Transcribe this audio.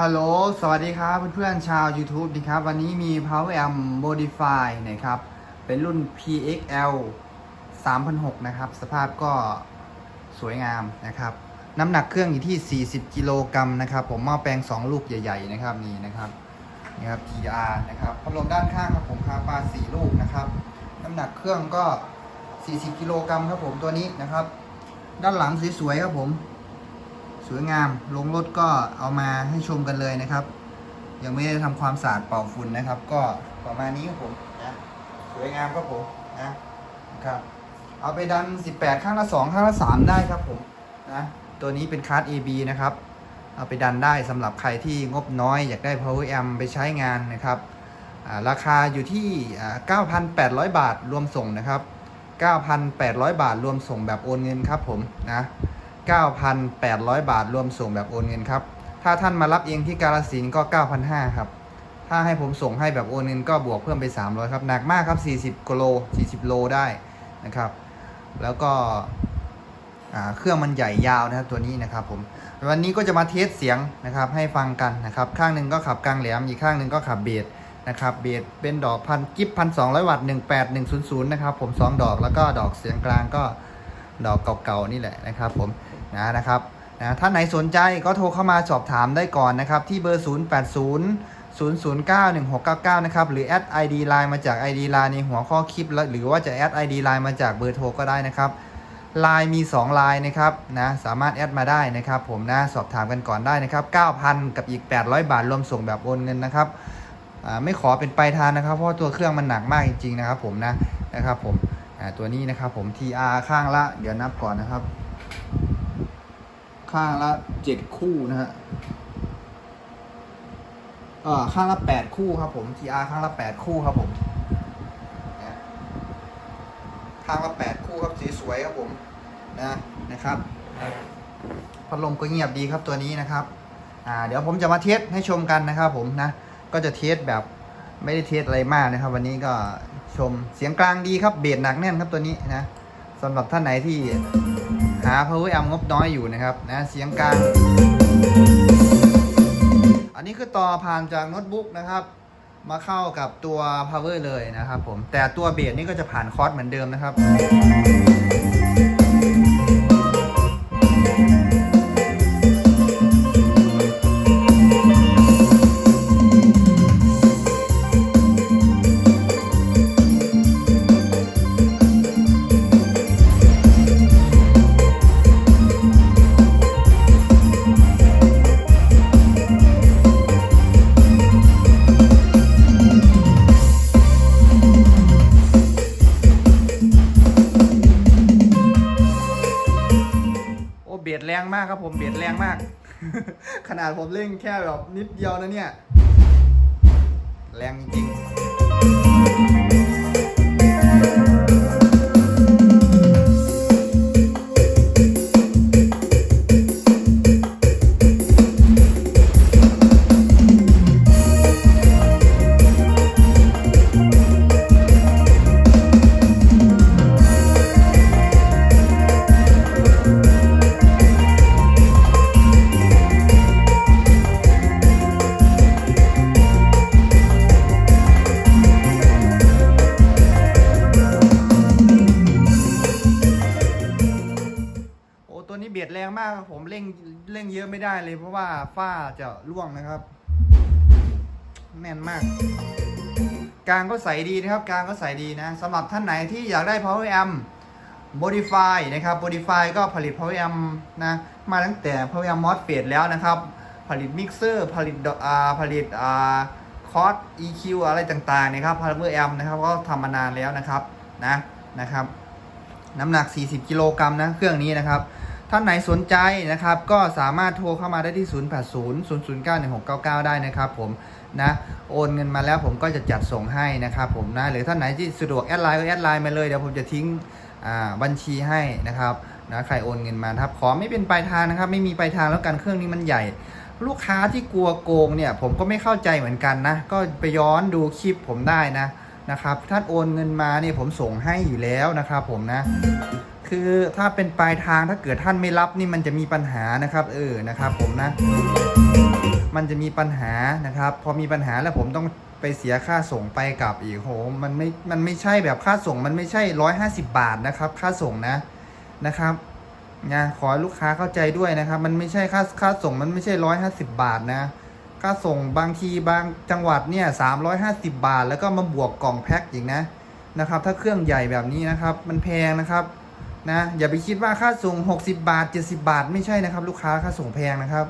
ฮัลโหล สวัสดีครับเพื่อนๆชาว YouTube ดีครับ วันนี้มี Power Amp Modify นะครับ เป็นรุ่น PXL 3006 นะครับ สภาพก็สวยงามนะครับ น้ำหนักเครื่องอยู่ที่ 40 กิโลกรัมนะครับ ผมหม้อแปลง 2 ลูกใหญ่ๆ นะครับนี่นะครับนี่ครับ TR นะครับพัดลมด้านข้างครับผมคาปา4 ลูกนะครับ น้ำหนักเครื่องก็ 40 กิโลกรัมครับผมตัวนี้นะครับ ด้านหลังสวยๆ ครับผม สวยงามลงรถก็เอามาให้ชมกันเลยนะครับ ยังไม่ได้ทำความสะอาดเป่าฝุ่นนะครับ ก็ประมาณนี้ครับผมนะสวยงามครับผมนะนะครับ เอาไปดัน 18 ข้างละ 2 ข้างละ 3 ได้ครับผมนะตัวนี้เป็นคาร์ด AB นะครับ เอาไปดันได้สำหรับใครที่งบน้อย อยากได้ Power Amp ไปใช้งานนะครับราคาอยู่ที่อ่า9,800 บาทรวมส่งนะครับ 9,800 บาทรวมส่งแบบโอนเงินครับผมนะ 9,800 บาทรวมส่งแบบโอนเงินครับ ถ้าท่านมารับเองที่กาลสินก็ 9,500ครับ ถ้าให้ผมส่งให้แบบโอนเงินก็บวกเพิ่มไป 300 ครับ หนักมากครับ 40กิโล 40 โลได้นะครับ แล้วก็เครื่องมันใหญ่ยาวนะครับตัวนี้นะครับผมวันนี้ก็จะมาเทสเสียงนะครับให้ฟังกันนะครับ ข้างหนึ่งก็ขับกลางแหลมอีกข้างหนึ่งก็ขับเบสนะครับเบสเป็นดอกพันกิฟพันสองร้อยวัตต์18100นะครับผม2ดอกแล้วก็ดอกเสียงกลางก็ ดอกเก่าๆนี่แหละนะครับผมนะนะครับนะถ้าไหนสนใจก็โทรเข้ามาสอบถามได้ก่อนนะครับ ที่เบอร์ 080 0091699 นะครับ หรือแอด ID Line มาจาก ID Line ในหัวข้อคลิป หรือว่าจะแอด ID Line มาจากเบอร์โทรก็ได้นะครับไลน์มี2ไลน์นะครับนะสามารถแอดมาได้นะครับ ผมนะสอบถามกันก่อนได้นะครับ 9,000 กับอีก 800 บาทรวมส่งแบบโอนเงินนะครับไม่ขอเป็นปลายทางนะครับ เพราะตัวเครื่องมันหนักมากจริงๆนะครับ ผมนะนะครับผม ตัวนี้นะครับผม TR ข้างละ เดี๋ยวนับก่อนนะครับ ข้างละ7คู่นะฮะเออข้างละ8คู่ครับผม TR ข้างละ8คู่ครับผมข้างละแปดคู่ครับสีสวยครับผมนะนะครับพัดลมก็เงียบดีครับตัวนี้นะครับอ่าเดี๋ยวผมจะมาเทสให้ชมกันนะครับผมนะก็จะเทสแบบไม่ได้เทสอะไรมากนะครับ วันนี้ก็ ชมเสียงกลางดีครับเบสหนักแน่นครับตัวนี้นะสำหรับท่านไหนที่หา power amp งบน้อยอยู่นะครับนะเสียงกลาง อันนี้คือต่อผ่านจากโน้ตบุ๊กนะครับ มาเข้ากับตัว power เลยนะครับผมแต่ตัวเบสนี่ก็จะผ่านคอร์สเหมือนเดิมนะครับ รงมากครับผมเบียดแรงมาก ขนาดผมเล่นแค่แบบนิดเดียวนะเนี่ย แรงจริง ตัวนี้เบียดแรงมากครับผมเร่งเร่งเยอะไม่ได้เลย เพราะว่าฝ้าจะร่วงนะครับ แน่นมาก กลางก็ใสดีนะครับ กลางก็ใสดีนะสำหรับท่านไหนที่อยากได้ power amp modify นะครับ modify ก็ผลิต power amp นะ มาตั้งแต่ power amp MOSFET แล้วนะครับ ผลิต mixer ผลิตอกอ่าผลิตอ่าคอร์ส EQ อะไรต่างๆนะครับ power amp นะครับก็ทำมานานแล้วนะครับนะนะครับน้ำหนัก 40 กิโลกรัมนะ เครื่องนี้นะครับ ท่านไหนสนใจนะครับก็สามารถโทรเข้ามาได้ที่ 080 009 1699 ได้นะครับผมนะโอนเงินมาแล้วผมก็จะจัดส่งให้นะครับผมนะหรือท่านไหนที่สะดวกแอดไลน์ก็แอดไลน์มาเลยเดี๋ยวผมจะทิ้งบัญชีให้นะครับนะใครโอนเงินมาครับขอไม่เป็นปลายทางนะครับ ไม่มีปลายทางแล้วกันเครื่องนี้มันใหญ่ ลูกค้าที่กลัวโกงเนี่ยผมก็ไม่เข้าใจเหมือนกันนะก็ไปย้อนดูคลิปผมได้นะนะครับท่านโอนเงินมาเนี่ยผมส่งให้อยู่แล้วนะครับผมนะ คือถ้าเป็นปลายทางถ้าเกิดท่านไม่รับนี่มันจะมีปัญหานะครับเออนะครับ ผมนะ มันจะมีปัญหานะครับ พอมีปัญหาแล้วผมต้องไปเสียค่าส่งไปกลับอีกโหมันไม่มันไม่ใช่แบบค่าส่งมันไม่ใช่ร้อยห้าสิบาทนะครับ ค่าส่งนะนะครับนะขอให้ลูกค้าเข้าใจด้วยนะครับ มันไม่ใช่ค่าค่าส่งมันไม่ใช่ร้อยห้าสิบาทนะค่าส่งบางทีบางจังหวัดเนี่ยสามร้อยห้าสิบาท แล้วก็มาบวกกล่องแพ็คอีกนะนะครับ ถ้าเครื่องใหญ่แบบนี้นะครับ มันแพงนะครับ นะอย่าไปคิดว่าค่าส่ง 60 บาท 70 บาท ไม่ใช่นะครับ ลูกค้าค่าส่งแพงนะครับ